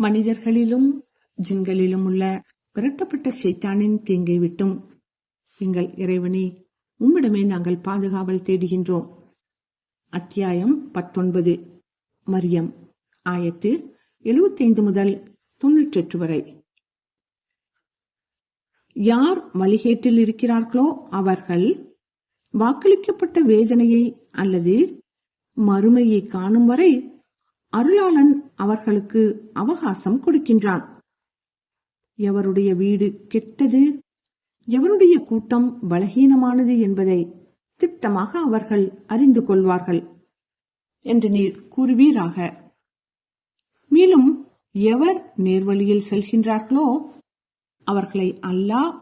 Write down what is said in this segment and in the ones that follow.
மனிதர்களிலும் ஜின்களிலும் உள்ள விரட்டப்பட்ட சைத்தானின் தீங்கை விட்டும். எங்கள் இறைவனே உம்மிடமே நாங்கள் பாதுகாவல் தேடுகின்றோம். அத்தியாயம் பத்தொன்பது. மரியம் ஆயத்து எழுபத்தைந்து முதல் தொன்னூற்றெட்டு வரை. யார் வழிகேட்டில் இருக்கிறார்களோ அவர்கள் வாக்களிக்கப்பட்ட வேதனையை அல்லது மறுமையை காணும் வரை அருளாளன் அவர்களுக்கு அவகாசம் கொடுக்கின்றான். எவருடைய வீடு கெட்டது எவருடைய கூட்டம் பலகீனமானது என்பதை திட்டமாக அவர்கள் அறிந்து கொள்வார்கள் என்று நீர் கூறுவீராக. மேலும் எவர் நேர்வழியில் செல்கின்றார்களோ அவர்களை அல்லாஹ்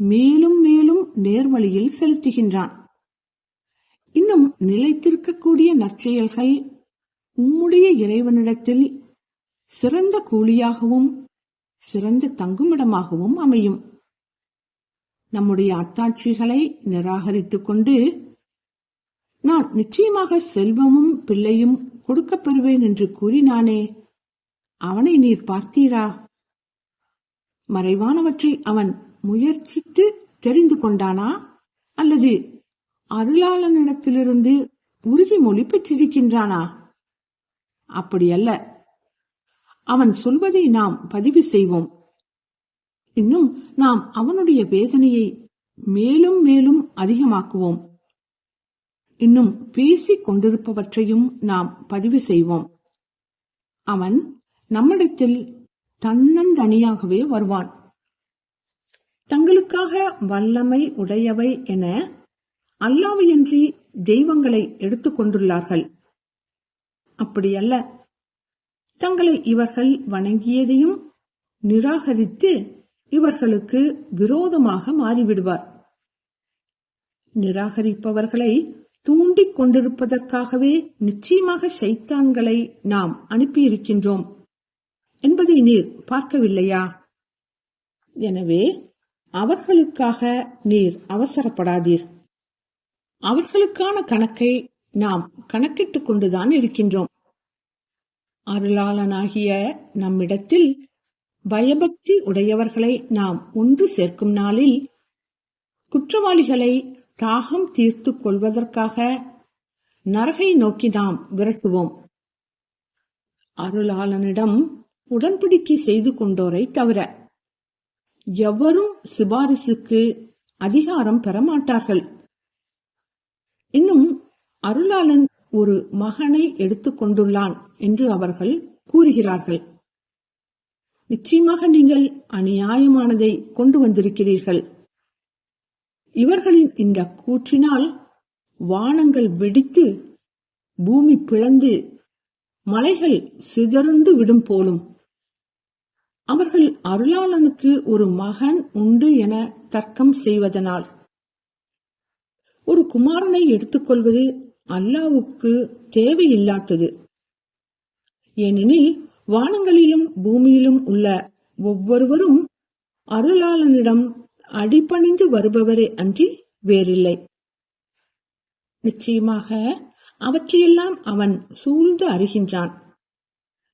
மேலும் மேலும் நேர்வழியில் செலுத்துகின்றான். இன்னும் நிலைத்திருக்கக்கூடிய நற்செயல்கள் உம்முடைய இறைவனிடத்தில் சிறந்த கூலியாகவும் சிறந்த தங்குமிடமாகவும் அமையும். நம்முடைய அத்தாட்சிகளை நிராகரித்துக் கொண்டு நான் நிச்சயமாக செல்வமும் பிள்ளையும் கொடுக்கப் பெறுவேன் என்று கூறினானே அவனை நீர் பார்த்தீரா? மறைவானவற்றை அவன் முயற்சித்து தெரிந்து கொண்டானா? அல்லது அருளாளனிடத்திலிருந்து உறுதிமொழி பெற்றிருக்கின்றானா? அப்படியல்ல. அவன் சொல்வதை நாம் பதிவு செய்வோம். இன்னும் நாம் அவனுடைய வேதனையை மேலும் மேலும் அதிகமாக்குவோம். இன்னும் பேசிக் கொண்டிருப்பவற்றையும் நாம் பதிவு செய்வோம். அவன் நம்மிடத்தில் தன்னந்தனியாகவே வருவான். தங்களுக்காக வல்லமை உடையவை என அல்லாவையன்றி தெய்வங்களை எடுத்துக் கொண்டுள்ளார்கள். அப்படியல்ல. தங்களை இவர்கள் வணங்கியதையும் நிராகரித்து இவர்களுக்கு விரோதமாக மாறிவிடுவார். நிராகரிப்பவர்களை தூண்டிக் கொண்டிருப்பதற்காகவே நிச்சயமாக சைத்தான்களை நாம் அனுப்பியிருக்கின்றோம். என்பதை நீர் பார்க்கவில்லையா? எனவே அவர்களுக்காக நீர் அவசரப்படாதீர். அவர்களுக்கான கணக்கை நாம் கணக்கிட்டுக் கொண்டுதான் இருக்கின்றோம். அருளாளனாகிய நம்மிடத்தில் பயபக்தி உடையவர்களை நாம் ஒன்று சேர்க்கும் நாளில் குற்றவாளிகளை தாகம் தீர்த்து கொள்வதற்காக நரகை நோக்கி நாம் விரட்டுவோம். அருளாளனிடம் உடன்படிக்கை செய்து கொண்டோரை தவிர எவரும் சிபாரிசுக்கு அதிகாரம் பெறமாட்டார்கள் இன்னும் அருளாளன் ஒரு மகனை எடுத்துக் கொண்டுள்ளான் என்று அவர்கள் கூறுகிறார்கள். நிச்சயமாக நீங்கள் அநியாயமானதை கொண்டு வந்திருக்கிறீர்கள். இவர்களின் இந்த கூற்றினால் வானங்கள் வெடித்து பூமி பிளந்து மலைகள் சிதறுண்டு விடும் போலும். அவர்கள் அருளாளனுக்கு ஒரு மகன் உண்டு என தர்க்கம் செய்வதனால். ஒரு குமாரனை எடுத்துக்கொள்வது அல்லாவுக்கு தேவையில்லாதது ஏனெனில் வானங்களிலும் பூமியிலும் உள்ள ஒவ்வொருவரும் அருளாளனிடம் அடிபணிந்து வருபவரே அன்றி வேறில்லை. நிச்சயமாக அவற்றையெல்லாம் அவன் சூழ்ந்து அறிகின்றான்.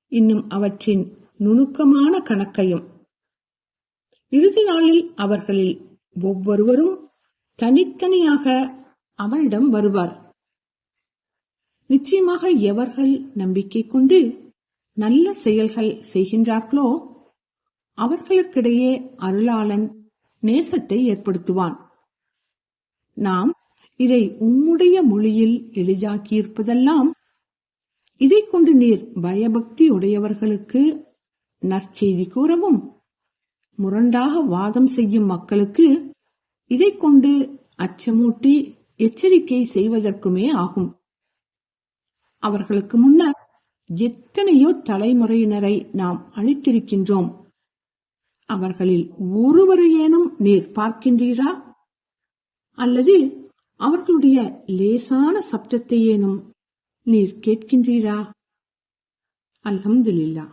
இன்னும் அவற்றின் நுணுக்கமான கணக்கையும். இறுதி நாளில் அவர்களில் ஒவ்வொருவரும் தனித்தனியாக அவனிடம் வருவார். நிச்சயமாக எவர்கள் நம்பிக்கை கொண்டு நல்ல செயல்கள் செய்கின்றார்களோ அவர்களுக்கிடையே அருளாளன் நேசத்தை ஏற்படுத்துவான். நாம் இதை உம்முடைய மொழியில் எளிதாக்கியிருப்பதெல்லாம் இதை கொண்டு நீர் பயபக்தி உடையவர்களுக்கு நற்செய்தி கூறவும் முரண்டாக வாதம் செய்யும் மக்களுக்கு இதை கொண்டு அச்சமூட்டி எச்சரிக்கை செய்வதற்குமே ஆகும். அவர்களுக்கு முன்னர் எத்தனையோ தலைமுறையினரை நாம் அளித்திருக்கின்றோம் அவர்களில் ஒருவரையேனும் நீர் பார்க்கின்றீரா? அல்லது அவர்களுடைய லேசான சப்தத்தையேனும் நீர் கேட்கின்றீரா? அல்ஹம்துலில்லா